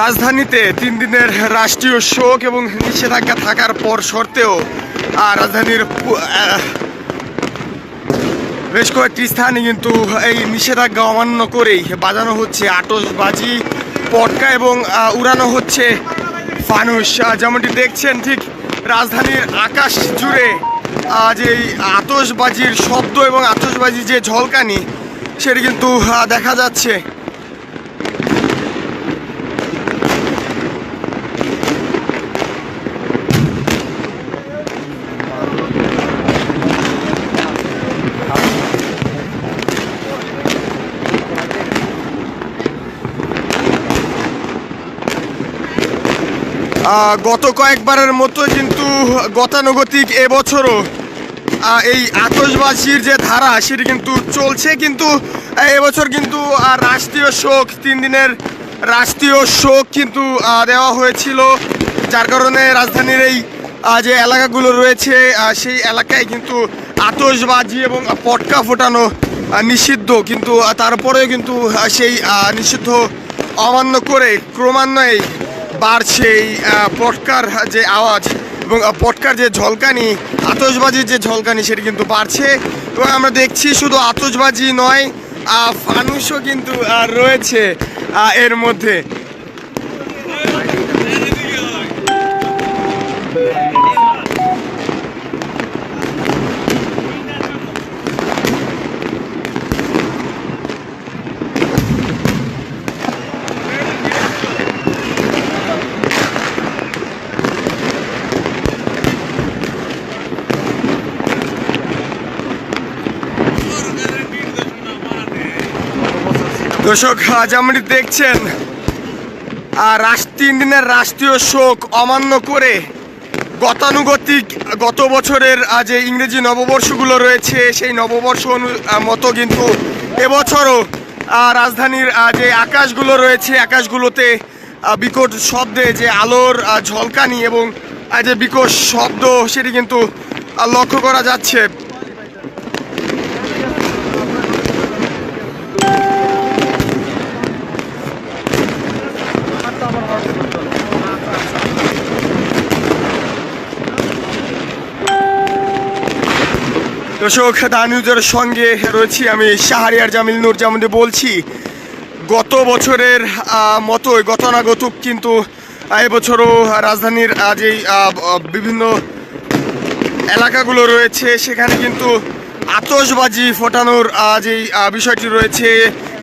রাজধানীতে তিন দিনের রাষ্ট্রীয় শোক এবং নিষেধাজ্ঞা থাকার পর সত্ত্বেও রাজধানীর বেশ কয়েকটি স্থানে কিন্তু এই নিষেধাজ্ঞা অমান্য করেই বাজানো হচ্ছে আটসবাজি পটকা এবং উড়ানো হচ্ছে ফানুস। যেমনটি দেখছেন ঠিক রাজধানীর আকাশ জুড়ে এই আতসবাজির শব্দ এবং আতসবাজির যে ঝলকানি, সেটি কিন্তু দেখা যাচ্ছে। গত কয়েকবারের মতো কিন্তু গতানুগতিক এবছরও এই আতসবাজির যে ধারা সেটি কিন্তু চলছে, কিন্তু এবছর কিন্তু রাষ্ট্রীয় শোক, তিন দিনের রাষ্ট্রীয় শোক কিন্তু দেওয়া হয়েছিল। যার কারণে রাজধানীর এই যে এলাকাগুলো রয়েছে সেই এলাকায় কিন্তু আতসবাজি এবং পটকা ফোটানো নিষিদ্ধ। কিন্তু তারপরেও কিন্তু সেই নিষিদ্ধ অমান্য করে ক্রমান্বয়ে বাড়ছে এই পটকার যে আওয়াজ এবং পটকার যে ঝলকানি আতসবাজির যে ঝলকানি, সেটি কিন্তু বাড়ছে। এবং আমরা দেখছি শুধু আতসবাজি নয় ফানুসও কিন্তু রয়েছে এর মধ্যে। দর্শক আহ, যেমনটি দেখছেন তিন দিনের রাষ্ট্রীয় শোক অমান্য করে গতানুগতিক গত বছরের যে ইংরেজি নববর্ষগুলো রয়েছে সেই নববর্ষ মতো কিন্তু এবছরও রাজধানীর যে আকাশগুলো রয়েছে আকাশগুলোতে বিকট শব্দে যে আলোর ঝলকানি এবং যে বিকট শব্দ সেটি কিন্তু লক্ষ্য করা যাচ্ছে। দর্শক দা নিউজের সঙ্গে রয়েছি আমি শাহরিয়ার জামিল নূর, যেমনটি বলছি, গত বছরের মতোই গতানাগতুক কিন্তু এবছরও রাজধানীর যে বিভিন্ন এলাকাগুলো রয়েছে, সেখানে কিন্তু আতসবাজি ফোটানোর যেই বিষয়টি রয়েছে